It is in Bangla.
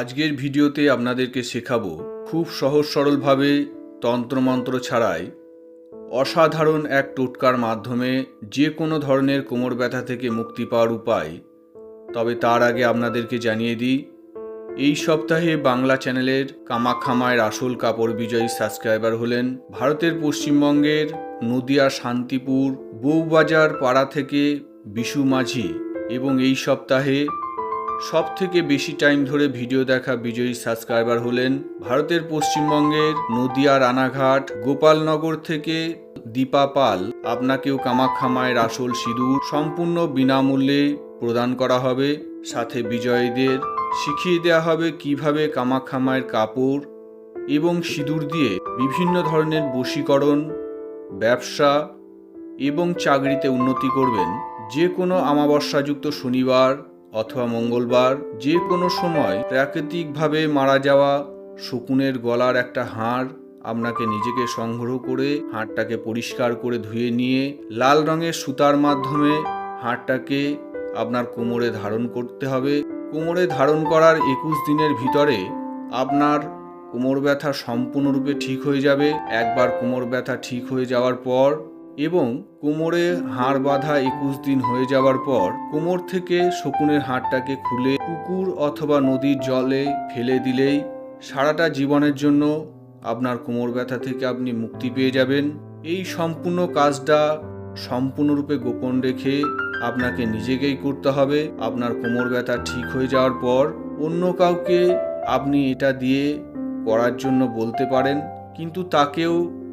আজকের ভিডিওতে আপনাদেরকে শেখাবো খুব সহজ সরলভাবে তন্ত্রমন্ত্র ছাড়াই অসাধারণ এক টোটকার মাধ্যমে যে কোনো ধরনের কোমর ব্যথা থেকে মুক্তি পাওয়ার উপায়। তবে তার আগে আপনাদেরকে জানিয়ে দিই, এই সপ্তাহে বাংলা চ্যানেলের কামাখামায়ের আসল কাপড় বিজয়ী সাবস্ক্রাইবার হলেন ভারতের পশ্চিমবঙ্গের নদিয়া, শান্তিপুর, বউবাজার পাড়া থেকে বিশু মাঝি। এবং এই সপ্তাহে সব থেকে বেশি টাইম ধরে ভিডিও দেখা বিজয়ী সাবস্ক্রাইবার হলেন ভারতের পশ্চিমবঙ্গের নদিয়া, রানাঘাট, গোপালনগর থেকে দীপা পাল। আপনাকেও কামাখ্যামায়ের আসল সিঁদুর সম্পূর্ণ বিনামূল্যে প্রদান করা হবে। সাথে বিজয়ীদের শিখিয়ে দেওয়া হবে কীভাবে কামাখ্যামায়ের কাপড় এবং সিঁদুর দিয়ে বিভিন্ন ধরনের বশীকরণ, ব্যবসা এবং চাকরিতে উন্নতি করবেন। যে কোনো আমাবস্যাযুক্ত শনিবার অথবা মঙ্গলবার যে কোনো সময় প্রাকৃতিকভাবে মারা যাওয়া শকুনের গলার একটা হাড় আপনাকে নিজেকে সংগ্রহ করে হাড়টাকে পরিষ্কার করে ধুয়ে নিয়ে লাল রঙের সুতার মাধ্যমে হাড়টাকে আপনার কোমরে ধারণ করতে হবে। কোমরে ধারণ করার একুশ দিনের ভিতরে আপনার কোমর ব্যথা সম্পূর্ণরূপে ঠিক হয়ে যাবে। একবার কোমর ব্যথা ঠিক হয়ে যাওয়ার পর এবং কোমরে হাড় বাঁধা একুশ দিন হয়ে যাওয়ার পর কোমর থেকে শকুনের হাড়টাকে খুলে পুকুর অথবা নদীর জলে ফেলে দিলেই সারাটা জীবনের জন্য আপনার কোমর ব্যথা থেকে আপনি মুক্তি পেয়ে যাবেন। এই সম্পূর্ণ কাজটা সম্পূর্ণরূপে গোপন রেখে আপনাকে নিজেকেই করতে হবে। আপনার কোমর ব্যথা ঠিক হয়ে যাওয়ার পর অন্য কাউকে আপনি এটা দিয়ে করার জন্য বলতে পারেন, কিন্তু তাকেও